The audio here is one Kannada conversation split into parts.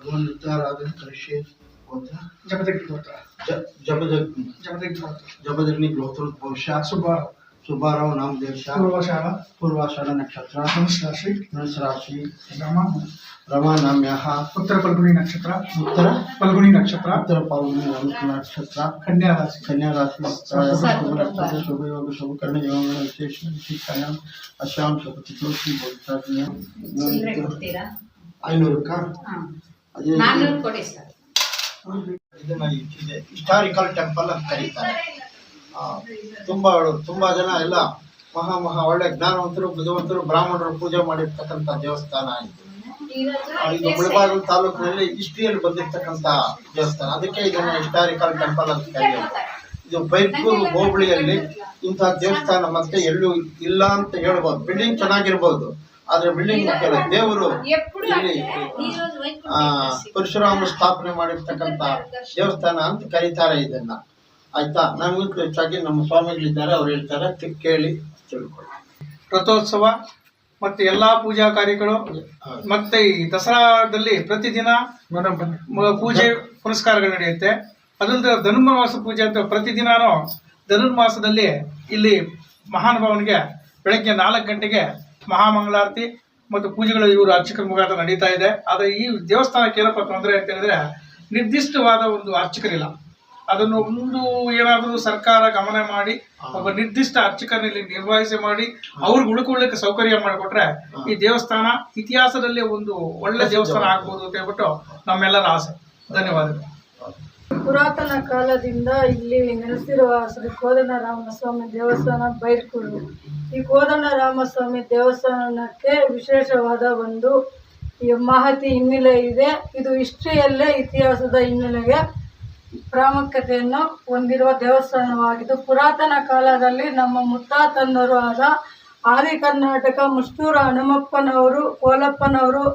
ಭಗವಾನ್ ನಿತ್ಯಾರಾಧನೆ ಕೃಷಿ ಗೋತ್ರ ಜಪದಗ್ನಿ ಗೋತ್ರ ಜ- ಜಪದಗ್ನಿ ಜಪದಗ್ನಿ ಗೋತ್ರ ಜಪದಗ್ನಿ ಗೋತ್ರ ವಂಶ ಶುಭ ಸುಬ್ಬಾರಾವ್ ನಾಮ ದೇಶ ಪೂರ್ವಶಾಲ ಪೂರ್ವಾಷಾಢ ನಕ್ಷತ್ರ ಧನುಷ್ ರಾಶಿ ಧನುಸ್ ರಾಶಿ ರಮ ರಮಾ ನಾಮ್ಯಃ ಉತ್ತರ ಫಲ್ಗುಣಿ ನಕ್ಷತ್ರ ಉತ್ತರ ಫಲ್ಗುಣಿ ನಕ್ಷತ್ರ ಉತ್ತರ ಪಾಲ್ಗುಣಿ ನಕ್ಷತ್ರ ಕನ್ಯಾ ರಾಶಿ ಕನ್ಯಾ ರಾಶಿ ಶುಭ ನಕ್ಷತ್ರ ಶುಭ ಯೋಗ ಶುಭ ಕರ್ಣ ಯೋಗ ವಿಶೇಷ ವಿಶೇಷ ಅಶಾಂ ಶುಭತಿ ತುಳಸಿ ಗೋತ್ರ ಚಿಲ್ಲರೆ ಕೊಡ್ತೀರಾ ಐನೂರಕ್ಕ ಹಾ ಅದೇ ನಾನ್ನೂರು ಕೊಡಿ ಸರ್. ಇದನ್ನ ಹಿಸ್ಟಾರಿಕಲ್ ಟೆಂಪಲ್ ಅಂತ ಕರೀತಾರೆ. ತುಂಬಾ ತುಂಬಾ ಜನ ಎಲ್ಲ ಮಹಾ ಮಹಾ ಒಳ್ಳೆ ಜ್ಞಾನವಂತರು ಬುದ್ಧಿವಂತರು ಬ್ರಾಹ್ಮಣರು ಪೂಜೆ ಮಾಡಿರ್ತಕ್ಕಂತ ದೇವಸ್ಥಾನ ಇದು. ಇದು ಮುಳಬಾಗಿಲು ತಾಲೂಕಿನಲ್ಲಿ ಹಿಸ್ಟ್ರಿಯಲ್ಲಿ ಬಂದಿರ್ತಕ್ಕಂತ ದೇವಸ್ಥಾನ. ಅದಕ್ಕೆ ಇದನ್ನ ಹಿಸ್ಟಾರಿಕಲ್ ಟೆಂಪಲ್ ಅಂತ ಕರೆಯೋದು. ಇದು ಬೈಕೂರು ಹೋಬಳಿಯಲ್ಲಿ ಇಂತಹ ದೇವಸ್ಥಾನ ಮತ್ತೆ ಎಲ್ಲೂ ಇಲ್ಲ ಅಂತ ಹೇಳ್ಬೋದು. ಬಿಲ್ಡಿಂಗ್ ಚೆನ್ನಾಗಿರ್ಬೋದು. ಆದ್ರೆ ಬಿಲ್ಡಿಂಗ್ ಮುಖ್ಯಲ್ಲ ದೇವರು ಪರಶುರಾಮ ಸ್ಥಾಪನೆ ಮಾಡಿರ್ತಕ್ಕಂಥ ದೇವಸ್ಥಾನ ಅಂತ ಕರೀತಾರೆ ಇದನ್ನ. ಆಯ್ತಾ? ನಮಗೂ ಹೆಚ್ಚಾಗಿ ನಮ್ಮ ಸ್ವಾಮಿಗಳಿದ್ದಾರೆ ಅವ್ರು ಹೇಳ್ತಾರೆ ಕೇಳಿ ತಿಳ್ಕೊಳ್ಳಿ. ರಥೋತ್ಸವ ಮತ್ತೆ ಎಲ್ಲಾ ಪೂಜಾ ಕಾರ್ಯಗಳು ಮತ್ತೆ ಈ ದಸರಾದಲ್ಲಿ ಪ್ರತಿದಿನ ಪೂಜೆ ಪುನಸ್ಕಾರಗಳು ನಡೆಯುತ್ತೆ. ಅದಲ್ಲದೆ ಧನುರ್ಮಾಸ ಪೂಜೆ ಅಂತ ಪ್ರತಿದಿನಾನು ಧನುರ್ಮಾಸದಲ್ಲಿ ಇಲ್ಲಿ ಮಹಾನುಭಾವನಿಗೆ ಬೆಳಗ್ಗೆ ನಾಲ್ಕು ಗಂಟೆಗೆ ಮಹಾಮಂಗಳಾರತಿ ಮತ್ತು ಪೂಜೆಗಳು ಇವರು ಅರ್ಚಕರ ಮುಖಾಂತರ ನಡೀತಾ ಇದೆ. ಆದರೆ ಈ ದೇವಸ್ಥಾನಕ್ಕೆ ಏನಪ್ಪ ತೊಂದರೆ ಅಂತ ಹೇಳಿದ್ರೆ ನಿರ್ದಿಷ್ಟವಾದ ಒಂದು ಅರ್ಚಕರಿಲ್ಲ. ಅದನ್ನು ಒಂದು ಏನಾದರೂ ಸರ್ಕಾರ ಗಮನ ಮಾಡಿ, ಒಬ್ಬ ನಿರ್ದಿಷ್ಟ ಅರ್ಚಕರಲ್ಲಿ ನಿರ್ವಹಿಸಿ ಮಾಡಿ, ಅವ್ರಿಗೆ ಉಳ್ಕೊಳ್ಳಿಕ್ಕೆ ಸೌಕರ್ಯ ಮಾಡಿಕೊಟ್ರೆ ಈ ದೇವಸ್ಥಾನ ಇತಿಹಾಸದಲ್ಲಿ ಒಂದು ಒಳ್ಳೆ ದೇವಸ್ಥಾನ ಆಗ್ಬೋದು ಅಂತ ಹೇಳ್ಬಿಟ್ಟು ನಮ್ಮೆಲ್ಲರ ಆಸೆ. ಧನ್ಯವಾದಗಳು. ಪುರಾತನ ಕಾಲದಿಂದ ಇಲ್ಲಿ ನೆಲೆಸಿರುವ ಶ್ರೀ ಕೋದಂಡರಾಮ ರಾಮಸ್ವಾಮಿ ದೇವಸ್ಥಾನ ಬೈರ್ಕೂರು. ಈ ಕೋದಂಡರಾಮ ರಾಮಸ್ವಾಮಿ ದೇವಸ್ಥಾನಕ್ಕೆ ವಿಶೇಷವಾದ ಒಂದು ಮಹತಿ ಹಿನ್ನೆಲೆ ಇದೆ. ಇದು ಹಿಸ್ಟ್ರಿಯಲ್ಲೇ ಇತಿಹಾಸದ ಹಿನ್ನೆಲೆಗೆ ಪ್ರಾಮುಖ್ಯತೆಯನ್ನು ಹೊಂದಿರುವ ದೇವಸ್ಥಾನವಾಗಿದ್ದು, ಪುರಾತನ ಕಾಲದಲ್ಲಿ ನಮ್ಮ ಮುತ್ತಾತನ್ನರು ಆದ ಆದಿ ಕರ್ನಾಟಕ ಮುಷ್ಟೂರ ಹನುಮಪ್ಪನವರು, ಕೋಲಪ್ಪನವರು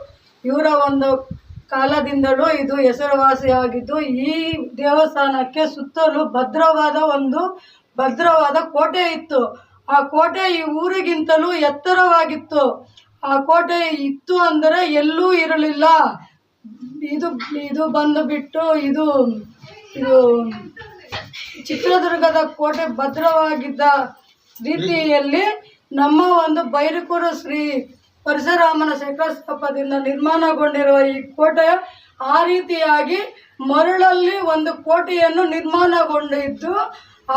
ಇವರ ಒಂದು ಕಾಲದಿಂದಲೂ ಇದು ಹೆಸರುವಾಸಿಯಾಗಿದ್ದು, ಈ ದೇವಸ್ಥಾನಕ್ಕೆ ಸುತ್ತಲೂ ಭದ್ರವಾದ ಒಂದು ಭದ್ರವಾದ ಕೋಟೆ ಇತ್ತು. ಆ ಕೋಟೆ ಈ ಊರಿಗಿಂತಲೂ ಎತ್ತರವಾಗಿತ್ತು. ಆ ಕೋಟೆ ಇತ್ತು ಅಂದರೆ ಎಲ್ಲೂ ಇರಲಿಲ್ಲ. ಇದು ಇದು ಬಂದು ಬಿಟ್ಟು ಇದು ಇದು ಚಿತ್ರದುರ್ಗದ ಕೋಟೆ ಭದ್ರವಾಗಿದ್ದ ರೀತಿಯಲ್ಲಿ ನಮ್ಮ ಒಂದು ಬೈರಕೂರು ಶ್ರೀ ಪರಶುರಾಮನ ಶಂಕರಸ್ತಪದಿಂದ ನಿರ್ಮಾಣಗೊಂಡಿರುವ ಈ ಕೋಟೆ ಆ ರೀತಿಯಾಗಿ ಮರಳಲ್ಲಿ ಒಂದು ಕೋಟೆಯನ್ನು ನಿರ್ಮಾಣಗೊಂಡಿದ್ದು,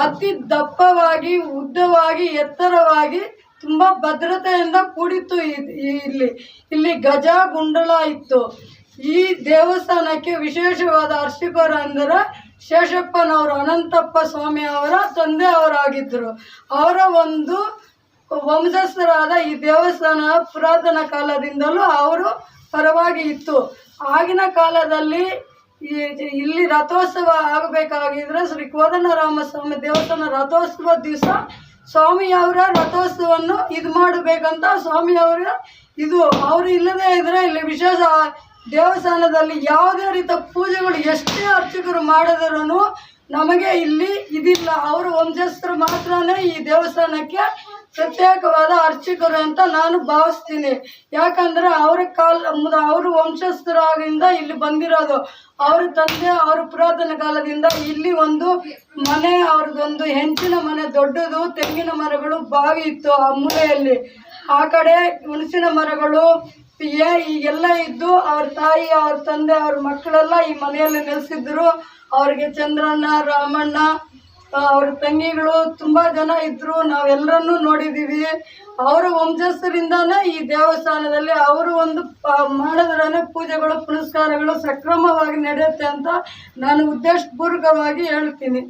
ಅತಿ ದಪ್ಪವಾಗಿ, ಉದ್ದವಾಗಿ, ಎತ್ತರವಾಗಿ, ತುಂಬ ಭದ್ರತೆಯಿಂದ ಕೂಡಿತ್ತು ಇಲ್ಲಿ. ಇಲ್ಲಿ ಗಜ ಗುಂಡಲ ಇತ್ತು. ಈ ದೇವಸ್ಥಾನಕ್ಕೆ ವಿಶೇಷವಾದ ಅರ್ಚಕರು ಅಂದರೆ ಶೇಷಪ್ಪನವರು, ಅನಂತಪ್ಪ ಸ್ವಾಮಿ ಅವರ ತಂದೆ ಅವರಾಗಿದ್ದರು ಅವರ ಒಂದು ವಂಶಸ್ಥರಾದ ಈ ದೇವಸ್ಥಾನ ಪುರಾತನ ಕಾಲದಿಂದಲೂ ಅವರು ಪರವಾಗಿ ಇತ್ತು. ಆಗಿನ ಕಾಲದಲ್ಲಿ ಇಲ್ಲಿ ರಥೋತ್ಸವ ಆಗಬೇಕಾಗಿದ್ರೆ ಶ್ರೀ ಕೋದಂಡರಾಮಸ್ವಾಮಿ ದೇವಸ್ಥಾನ ರಥೋತ್ಸವ ದಿವಸ ಸ್ವಾಮಿಯವರ ರಥೋತ್ಸವವನ್ನು ಇದು ಮಾಡಬೇಕಂತ ಸ್ವಾಮಿಯವರ ಇದು ಅವರು ಇಲ್ಲದೇ ಇದ್ರೆ ಇಲ್ಲಿ ವಿಶೇಷ ದೇವಸ್ಥಾನದಲ್ಲಿ ಯಾವುದೇ ರೀತಿಯ ಪೂಜೆಗಳು ಎಷ್ಟೇ ಅರ್ಚಕರು ಮಾಡಿದರೂ ನಮಗೆ ಇಲ್ಲಿ ಇದಿಲ್ಲ. ಅವರು ವಂಶಸ್ಥರು ಮಾತ್ರನೇ ಈ ದೇವಸ್ಥಾನಕ್ಕೆ ಪ್ರತ್ಯೇಕವಾದ ಅರ್ಚಕರು ಅಂತ ನಾನು ಭಾವಿಸ್ತೀನಿ. ಯಾಕಂದ್ರೆ ಅವರ ಕಾಲ ಅವ್ರ ವಂಶಸ್ಥರಾಗಿಂದ ಇಲ್ಲಿ ಬಂದಿರೋದು. ಅವ್ರ ತಂದೆ, ಅವ್ರ ಪುರಾತನ ಕಾಲದಿಂದ ಇಲ್ಲಿ ಒಂದು ಮನೆ ಅವ್ರದ್ದೊಂದು ಹೆಂಚಿನ ಮನೆ, ದೊಡ್ಡದು ತೆಂಗಿನ ಮರಗಳು ಬಾವಿ ಇತ್ತು ಆ ಮೂಲೆಯಲ್ಲಿ. ಆ ಕಡೆ ಹುಣಸಿನ ಮರಗಳು ಏ ಎಲ್ಲ ಇದ್ದು ಅವ್ರ ತಾಯಿ, ಅವ್ರ ತಂದೆ, ಅವ್ರ ಮಕ್ಕಳೆಲ್ಲ ಈ ಮನೆಯಲ್ಲಿ ನೆಲೆಸಿದ್ರು. ಅವ್ರಿಗೆ ಚಂದ್ರಣ್ಣ, ರಾಮಣ್ಣ ಅವ್ರ ತಂಗಿಗಳು ತುಂಬಾ ಜನ ಇದ್ರು, ನಾವೆಲ್ಲರನ್ನು ನೋಡಿದೀವಿ. ಅವರ ವಂಶಸ್ಥರಿಂದಾನೇ ಈ ದೇವಸ್ಥಾನದಲ್ಲಿ ಅವರು ಒಂದು ಮಾಡಿದ್ರೇ ಪೂಜೆಗಳು, ಪುನಸ್ಕಾರಗಳು ಸಕ್ರಮವಾಗಿ ನಡೆಯುತ್ತೆ ಅಂತ ನಾನು ಉದ್ದೇಶಪೂರ್ವಕವಾಗಿ ಹೇಳ್ತೀನಿ.